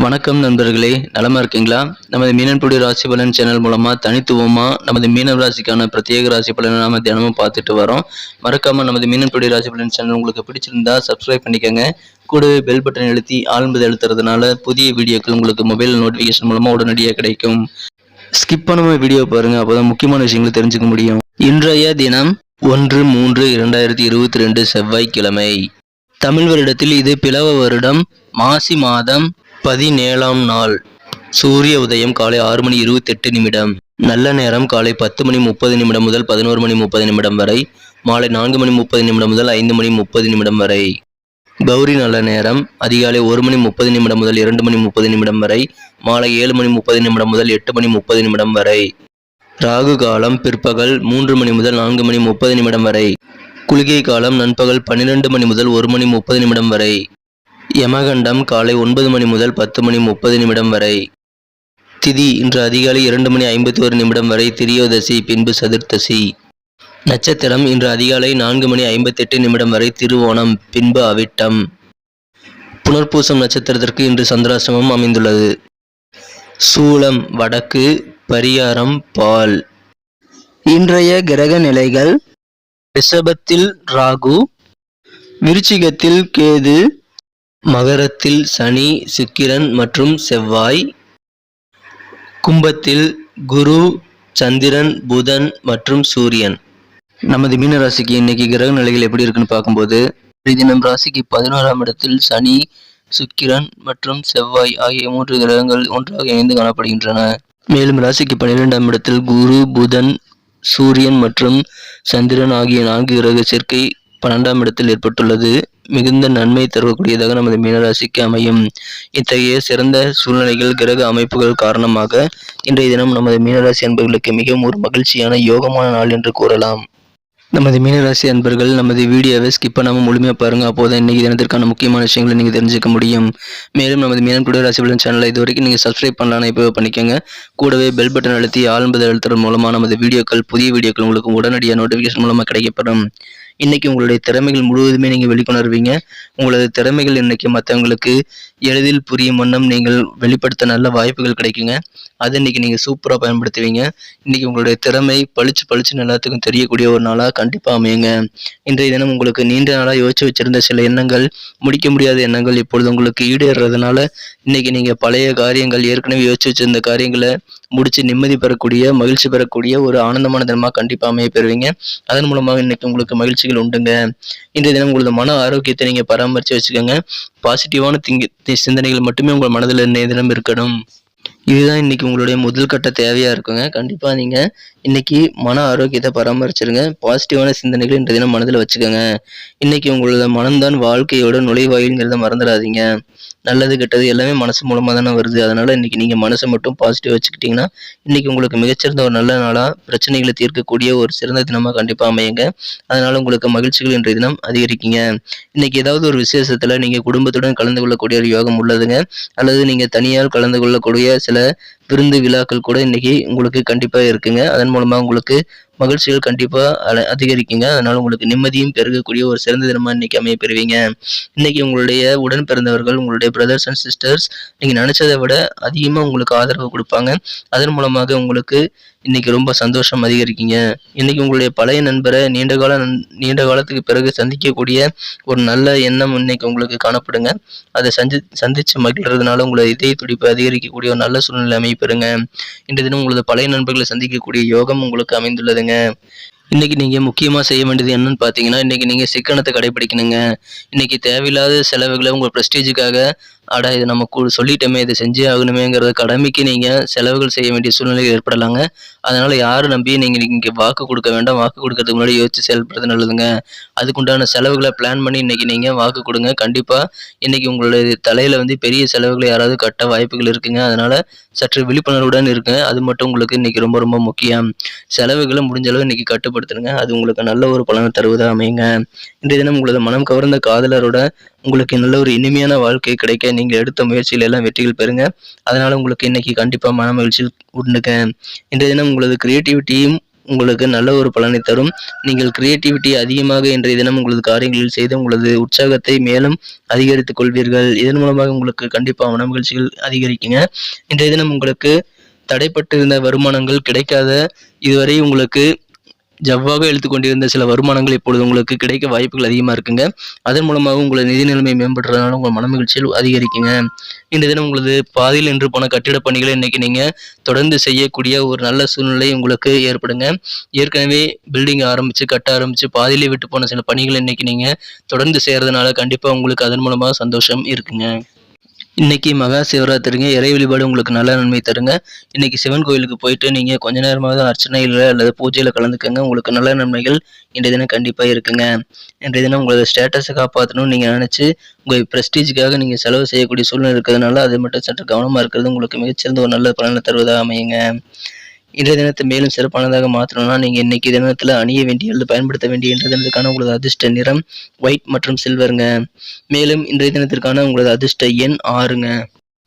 வணக்கம் நண்பர்களே நலமா இருக்கீங்களா? நமது மீனன்புடி ராசி பலன் சேனல் மூலமா தனித்துவமா நமது மீனவ ராசிக்கான பிரத்யேக ராசி பலனை நாம தினமும் பார்த்துட்டு வரோம். மறக்காம நமது மீனன்புடி ராசி பலன் சேனல் உங்களுக்கு பிடிச்சிருந்தா சப்ஸ்கிரைப் பண்ணிக்கோங்க. கூடவே பெல் பட்டன் எழுத்தி ஆழ்ந்து எழுத்துறதுனால புதிய வீடியோக்கள் உங்களுக்கு மொபைல் நோட்டிஃபிகேஷன் மூலமா உடனடியாக கிடைக்கும். ஸ்கிப் பண்ணாம வீடியோ பாருங்க அப்போதான் முக்கியமான விஷயங்களை தெரிஞ்சுக்க முடியும். இன்றைய தினம் ஒன்று மூன்று இரண்டாயிரத்தி இருபத்தி ரெண்டு செவ்வாய்க்கிழமை. தமிழ் வருடத்தில் இது பிளவ வருடம். மாசி மாதம். பதினேழாம் நாள் சூரிய உதயம் காலை ஆறு மணி இருபத்தெட்டு நிமிடம் நல்ல நேரம் காலை பத்து மணி முப்பது நிமிடம் முதல் பதினோரு மணி முப்பது நிமிடம் வரை மாலை நான்கு மணி முப்பது நிமிடம் முதல் ஐந்து மணி முப்பது நிமிடம் வரை கௌரி நல்ல நேரம் அதிகாலை ஒரு மணி முப்பது நிமிடம் முதல் இரண்டு மணி முப்பது நிமிடம் வரை மாலை ஏழு மணி முப்பது நிமிடம் முதல் எட்டு மணி முப்பது நிமிடம் வரை ராகு காலம் பிற்பகல் மூன்று மணி முதல் நான்கு மணி முப்பது நிமிடம் வரை குளிகை காலம் நண்பகல் பன்னிரண்டு மணி முதல் ஒரு மணி முப்பது நிமிடம் வரை யமகண்டம் காலை ஒன்பது மணி முதல் பத்து மணி முப்பது நிமிடம் வரை. திதி இன்று அதிகாலை இரண்டு மணி ஐம்பத்தி ஒரு நிமிடம் வரை திரியோதசி பின்பு சதுர்த்தசி. நட்சத்திரம் இன்று அதிகாலை நான்கு மணி ஐம்பத்தெட்டு நிமிடம் வரை திருவோணம் பின்பு அவிட்டம். புனர்பூசம் நட்சத்திரத்திற்கு இன்று சந்திராசிரமம் அமைந்துள்ளது. சூளம் வடக்கு பரிகாரம் பால். இன்றைய கிரக நிலைகள் ரிஷபத்தில் ராகு விருச்சிகத்தில் கேது மகரத்தில் சனி சுக்கிரன் மற்றும் செவ்வாய். கும்பத்தில் குரு சந்திரன் புதன் மற்றும் சூரியன். நமது மீன ராசிக்கு இன்னைக்கு கிரக நிலைகள் எப்படி இருக்குன்னு பார்க்கும்போது இன்றைய தினம் ராசிக்கு பதினோராம் இடத்தில் சனி சுக்கிரன் மற்றும் செவ்வாய் ஆகிய மூன்று கிரகங்கள் ஒன்றாக இணைந்து காணப்படுகின்றன. மேலும் ராசிக்கு பன்னிரெண்டாம் இடத்தில் குரு புதன் சூரியன் மற்றும் சந்திரன் ஆகிய நான்கு கிரக சேர்க்கை பன்னெண்டாம் இடத்தில் ஏற்பட்டுள்ளது. மிகுந்த நன்மை தரக்கூடியதாக நமது மீனராசிக்கு அமையும். இத்தகைய சிறந்த சூழ்நிலைகள் கிரக அமைப்புகள் காரணமாக இன்றைய தினம் நமது மீனராசி அன்பர்களுக்கு மிகவும் ஒரு மகிழ்ச்சியான யோகமான நாள் என்று கூறலாம். நமது மீனராசி அன்பர்கள் நமது வீடியோவை ஸ்கிப் பண்ணாமல் முழுமையாக பாருங்கள் அப்போதான் இன்னைக்கு தினத்திற்கான முக்கியமான விஷயங்களை நீங்கள் தெரிஞ்சுக்க முடியும். மேலும் நமது மீனம் கூட ராசி பலன் சேனலை இது வரைக்கும் நீங்கள் சப்ஸ்கிரைப் பண்ணலாம்னு இப்போ பண்ணிக்கோங்க. கூடவே பெல் பட்டன் அழுத்தி ஆழ்ந்தது அழுத்துறது மூலமாக நமது வீடியோக்கள் புதிய வீடியோக்கள் உங்களுக்கு உடனடியாக நோட்டிஃபிகேஷன் மூலமாக கிடைக்கப்படும் இன்னைக்கு உங்களுடைய திறமைகள் முழுவதுமே நீங்கள் வெளிக்கொணர்வீங்க. உங்களது திறமைகள் இன்னைக்கு மற்றவங்களுக்கு எளிதில் புரியும் வண்ணம் நீங்கள் வெளிப்படுத்த நல்ல வாய்ப்புகள் கிடைக்குங்க. அதை இன்னைக்கு நீங்கள் சூப்பராக பயன்படுத்துவீங்க. இன்னைக்கு உங்களுடைய திறமை பளிச்சு பளிச்சுன்னு எல்லாத்துக்கும் தெரியக்கூடிய ஒரு நாளாக கண்டிப்பாக அமையுங்க. இன்றைய தினம் உங்களுக்கு நீண்ட நாளாக யோசிச்சு வச்சிருந்த சில எண்ணங்கள் முடிக்க முடியாத எண்ணங்கள் இப்பொழுது உங்களுக்கு ஈடேறதுனால இன்னைக்கு நீங்கள் பழைய காரியங்கள் ஏற்கனவே யோசிச்சு வச்சிருந்த காரியங்களை முடிச்சு நிம்மதி பெறக்கூடிய மகிழ்ச்சி பெறக்கூடிய ஒரு ஆனந்தமான தினமாக கண்டிப்பாக அமைய பெறுவீங்க. அதன் மூலமாக இன்னைக்கு உங்களுக்கு மகிழ்ச்சிகள் உண்டுங்க. இன்றைய தினம் உங்களது மன ஆரோக்கியத்தை நீங்கள் பராமரித்து வச்சுக்கோங்க. பாசிட்டிவான திங்க சிந்தனைகள் மட்டுமே உங்கள் மனதில் இன்றைய தினம் இருக்கணும். இதுதான் இன்னைக்கு உங்களுடைய முதல் கட்ட தேவையா இருக்குங்க. கண்டிப்பா நீங்க இன்னைக்கு மன ஆரோக்கியத்தை பராமரிச்சிருங்க. பாசிட்டிவான சிந்தனைகள் இன்றைய தினம் மனதில் வச்சுக்கோங்க. இன்னைக்கு உங்களோட மனம்தான் வாழ்க்கையோட நுழைவாயில்ங்கிறத மறந்துடாதீங்க. நல்லது கெட்டது எல்லாமே மனசு மூலமாக தானே வருது. அதனால இன்னைக்கு நீங்கள் மனசை மட்டும் பாசிட்டிவ் வச்சுக்கிட்டிங்கன்னா இன்னைக்கு உங்களுக்கு மிகச்சிறந்த ஒரு நல்ல நாளாக பிரச்சனைகளை தீர்க்கக்கூடிய ஒரு சிறந்த தினமாக கண்டிப்பாக அமையுங்க. அதனால் உங்களுக்கு மகிழ்ச்சிகள் இன்றைய தினம் அதிகரிக்குங்க. இன்னைக்கு ஏதாவது ஒரு விசேஷத்தில் நீங்கள் குடும்பத்துடன் கலந்து கொள்ளக்கூடிய ஒரு யோகம் உள்ளதுங்க. அல்லது நீங்கள் தனியால் கலந்து கொள்ளக்கூடிய சில விருந்து விழாக்கள் கூட இன்னைக்கு உங்களுக்கு கண்டிப்பாக இருக்குங்க. அதன் மூலமாக உங்களுக்கு மகிழ்ச்சிகள் கண்டிப்பாக அதிகரிக்குங்க. அதனால உங்களுக்கு நிம்மதியும் பெருகக்கூடிய ஒரு சிறந்த தினமாக இன்னைக்கு அமைய பெறுவீங்க இன்னைக்கு உங்களுடைய உடன் பிறந்தவர்கள் உங்களுடைய பிரதர்ஸ் அண்ட் சிஸ்டர்ஸ் நீங்கள் நினச்சதை விட அதிகமாக உங்களுக்கு ஆதரவு கொடுப்பாங்க. அதன் மூலமாக உங்களுக்கு இன்னைக்கு ரொம்ப சந்தோஷம் அதிகரிக்கீங்க. இன்னைக்கு உங்களுடைய பழைய நண்பரை நீண்ட கால நீண்ட காலத்துக்கு பிறகு சந்திக்கக்கூடிய ஒரு நல்ல எண்ணம் இன்னைக்கு உங்களுக்கு காணப்படுங்க. அதை சந்தி சந்திச்சு மகிழ்றதுனால உங்களை இதய துடிப்பு அதிகரிக்கக்கூடிய ஒரு நல்ல சூழ்நிலை அமைப்பெறுங்க இன்றைய தினம் உங்களது பழைய நண்பர்களை சந்திக்கக்கூடிய யோகம் உங்களுக்கு அமைந்துள்ளதுங்க. இன்றைக்கி நீங்கள் முக்கியமாக செய்ய வேண்டியது என்னன்னு பார்த்தீங்கன்னா இன்றைக்கி நீங்கள் சிக்கனத்தை கடைபிடிக்கணுங்க. இன்றைக்கி தேவையில்லாத செலவுகளை உங்கள் ப்ரெஸ்டீஜுக்காக ஆடா இது நம்ம கூ சொல்லிட்டோமே இதை செஞ்சே ஆகணுமேங்கிறத கடமைக்கு நீங்கள் செலவுகள் செய்ய வேண்டிய சூழ்நிலை ஏற்படலாங்க. அதனால் யாரும் நம்பி நீங்கள் இங்கே வாக்கு கொடுக்க வேண்டாம் வாக்கு கொடுக்கறதுக்கு முன்னாடி யோசிச்சு செயல்படுறது நல்லதுங்க. அதுக்குண்டான செலவுகளை பிளான் பண்ணி இன்னைக்கு நீங்கள் வாக்கு கொடுங்க. கண்டிப்பாக இன்றைக்கி உங்களுடைய தலையில் வந்து பெரிய செலவுகளை யாராவது கட்ட வாய்ப்புகள் இருக்குங்க. அதனால் சற்று விழிப்புணர்வுடன் இருக்குங்க அது மட்டும் உங்களுக்கு இன்றைக்கி ரொம்ப ரொம்ப முக்கியம். செலவுகளை முடிஞ்ச அளவு கட்டுப்பட்டு பயன்படுத்துங்க அது உங்களுக்கு நல்ல ஒரு பலனை தருவதாக அமையுங்க. இன்றைய தினம் உங்களது மனம் கவர்ந்த காதலரோட உங்களுக்கு நல்ல ஒரு இனிமையான வாழ்க்கை கிடைக்க நீங்கள் எடுத்த முயற்சிகள் எல்லாம் வெற்றிகள் பெறுங்க. அதனால உங்களுக்கு இன்னைக்கு கண்டிப்பாக மன மகிழ்ச்சி உண்டுங்க. இன்றைய தினம் உங்களது கிரியேட்டிவிட்டியும் உங்களுக்கு நல்ல ஒரு பலனை தரும். நீங்கள் கிரியேட்டிவிட்டி அதிகமாக இன்றைய தினம் உங்களது காரியங்களில் செய்து உங்களது உற்சாகத்தை மேலும் அதிகரித்துக் கொள்வீர்கள். இதன் மூலமாக உங்களுக்கு கண்டிப்பாக மன மகிழ்ச்சிகள் அதிகரிக்குங்க. இன்றைய தினம் உங்களுக்கு தடைப்பட்டிருந்த வருமானங்கள் கிடைக்காத இதுவரை உங்களுக்கு ஜவ்வாக இழுத்து கொண்டிருந்த சில வருமானங்கள் இப்பொழுது உங்களுக்கு கிடைக்க வாய்ப்புகள் அதிகமாக இருக்குங்க. அதன் மூலமாக உங்களது நிதி நிலைமை மேம்படுறதுனால உங்கள் மன மகிழ்ச்சியில் அதிகரிக்குங்க. இந்த தினம் உங்களது பாதியில் நின்று போன கட்டிட பணிகளை இன்னைக்கு நீங்கள் தொடர்ந்து செய்யக்கூடிய ஒரு நல்ல சூழ்நிலை உங்களுக்கு ஏற்படுங்க. ஏற்கனவே பில்டிங் ஆரம்பித்து கட்ட ஆரம்பித்து பாதியிலே விட்டு போன சில பணிகளை இன்னைக்கு நீங்கள் தொடர்ந்து செய்கிறதுனால கண்டிப்பாக உங்களுக்கு அதன் மூலமாக சந்தோஷம் இருக்குங்க. இன்னைக்கு மகா சிவராத்திரிங்க. இறை வழிபாடு உங்களுக்கு நல்ல நன்மை தருங்க. இன்னைக்கு சிவன் கோயிலுக்கு போயிட்டு நீங்கள் கொஞ்ச நேரமாவது அர்ச்சனையில் அல்லது பூஜையில் கலந்துக்கங்க. உங்களுக்கு நல்ல நன்மைகள் இன்றைய தினம் கண்டிப்பாக இருக்குங்க. இன்றைய தினம் உங்களோட ஸ்டேட்டஸை காப்பாற்றணும்னு நீங்கள் நினச்சி உங்கள் ப்ரெஸ்டீஜுக்காக நீங்கள் செலவு செய்யக்கூடிய சூழ்நிலை இருக்கிறதுனால அது மட்டும் சற்று கவனமாக இருக்கிறது உங்களுக்கு மிகச்சிறந்த ஒரு நல்ல பலனை தருவதாக அமையுங்க. இன்றைய தினத்தை மேலும் சிறப்பானதாக மாற்றணும்னா நீங்கள் இன்னைக்கு தினத்தில் அணிய வேண்டிய அல்லது பயன்படுத்த வேண்டிய இன்றைய தினத்துக்கான உங்களது அதிர்ஷ்ட நிறம் ஒயிட் மற்றும் சில்வருங்க மேலும் இன்றைய தினத்திற்கான உங்களது அதிர்ஷ்ட எண் ஆறுங்க.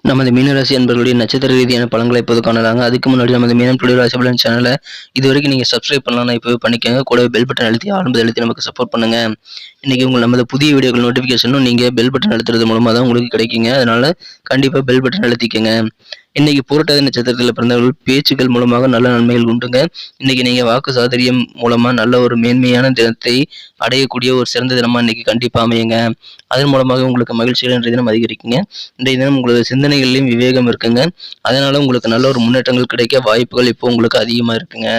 நமது மீனராசி அன்பர்களுடைய நட்சத்திர ரீதியான பலன்களை இப்போது காணலாங்க. அதுக்கு முன்னாடி நமது மீனம் தொழில் ராசி பலன் சேனலை இது வரைக்கும் நீங்கள் சப்ஸ்கிரைப் பண்ணலாம் இப்போவே பண்ணிக்கோங்க. கூடவே பெல் பட்டன் அழுத்தி ஆரம்பத்தை அழுத்தி நமக்கு சப்போர்ட் பண்ணுங்க. இன்றைக்கி உங்கள் நமது புதிய வீடியோக்கள் நோட்டிஃபிகேஷனும் நீங்கள் பெல் பட்டன் அழுத்துறது மூலமாக தான் உங்களுக்கு கிடைக்குங்க. அதனால் கண்டிப்பாக பெல் பட்டன் அழுத்திக்கங்க. இன்னைக்கு புரட்டாதி நட்சத்திரத்தில் பிறந்தவர்கள் பேச்சுக்கள் மூலமாக நல்ல நன்மைகள் உண்டுங்க. இன்னைக்கு நீங்க வாக்கு சாதுரியம் மூலமா நல்ல ஒரு மேன்மையான தினத்தை அடையக்கூடிய ஒரு சிறந்த தினமா இன்னைக்கு கண்டிப்பா அமையுங்க. அதன் மூலமாக உங்களுக்கு மகிழ்ச்சிகள் இன்றைய தினம் அதிகரிக்குங்க. இன்றைய தினம் உங்களது சிந்தனைகள்லையும் விவேகம் இருக்குங்க. அதனால உங்களுக்கு நல்ல ஒரு முன்னேற்றங்கள் கிடைக்க வாய்ப்புகள் இப்போ உங்களுக்கு அதிகமா இருக்குங்க.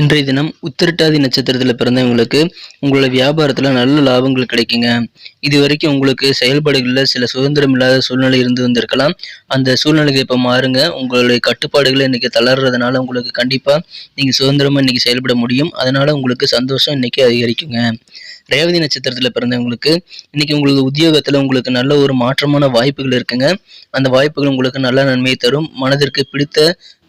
இன்றைய தினம் உத்திரட்டாதி நட்சத்திரத்தில் பிறந்தவங்களுக்கு உங்களோட வியாபாரத்தில் நல்ல லாபங்கள் கிடைக்குங்க. இது வரைக்கும் உங்களுக்கு செயல்பாடுகளில் சில சுதந்திரம் இல்லாத சூழ்நிலை இருந்து வந்திருக்கலாம். அந்த சூழ்நிலைக்கு இப்போ மாறுங்க. உங்களுடைய கட்டுப்பாடுகளை இன்றைக்கி தளர்றதுனால உங்களுக்கு கண்டிப்பாக நீங்கள் சுதந்திரமாக இன்னைக்கு செயல்பட முடியும். அதனால் உங்களுக்கு சந்தோஷம் இன்றைக்கி அதிகரிக்குங்க. ரேவதி நட்சத்திரத்தில் பிறந்தவங்களுக்கு இன்றைக்கி உங்களுக்கு உத்தியோகத்தில் உங்களுக்கு நல்ல ஒரு மாற்றமான வாய்ப்புகள் இருக்குங்க. அந்த வாய்ப்புகள் உங்களுக்கு நல்ல நன்மையை தரும். மனதிற்கு பிடித்த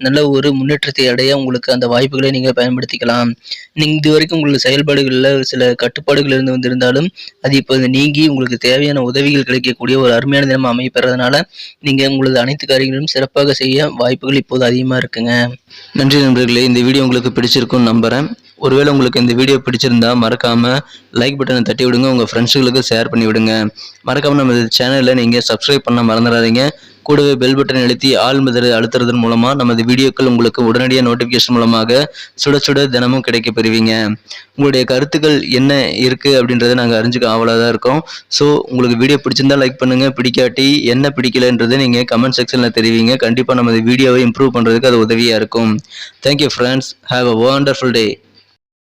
நல்ல ஒரு முன்னேற்றத்தை அடைய உங்களுக்கு அந்த வாய்ப்புகளை நீங்கள் பயன்படுத்திக்கலாம். நீங்கள் இது வரைக்கும் உங்களது செயல்பாடுகளில் சில கட்டுப்பாடுகள் இருந்து வந்திருந்தாலும் அது இப்போது நீங்கி உங்களுக்கு தேவையான உதவிகள் கிடைக்கக்கூடிய ஒரு அருமையான தினம் அமைப்பெறதுனால நீங்கள் உங்களது அனைத்து காரியங்களும் சிறப்பாக செய்ய வாய்ப்புகள் இப்போது அதிகமாக இருக்குங்க. நன்றி நண்பர்களே இந்த வீடியோ உங்களுக்கு பிடிச்சிருக்கும்னு நம்புகிறேன் ஒருவேளை உங்களுக்கு இந்த வீடியோ பிடிச்சிருந்தா மறக்காம லைக் பட்டனை தட்டி விடுங்க உங்கள் ஃப்ரெண்ட்ஸுகளுக்கு ஷேர் பண்ணி விடுங்க மறக்காம நம்ம சேனலில் நீங்கள் சப்ஸ்கிரைப் பண்ண மறந்துடாதீங்க. கூடவே பெல் பட்டன் அழுத்தி ஆள் மிதறு அழுத்துறதன் மூலமாக நமது வீடியோக்கள் உங்களுக்கு உடனடியாக நோட்டிஃபிகேஷன் மூலமாக சுட சுட தினமும் கிடைக்க பெறுவீங்க. உங்களுடைய கருத்துக்கள் என்ன இருக்குது அப்படின்றத நாங்கள் அறிஞ்சுக்க ஆவலாக தான் இருக்கோம். ஸோ உங்களுக்கு வீடியோ பிடிச்சிருந்தா லைக் பண்ணுங்கள் பிடிக்காட்டி என்ன பிடிக்கலன்றதை நீங்கள் கமெண்ட் செக்ஷனில் தெரிவிங்க. கண்டிப்பாக நமது வீடியோவை இம்ப்ரூவ் பண்ணுறதுக்கு அது உதவியாக இருக்கும். Thank you friends have a wonderful day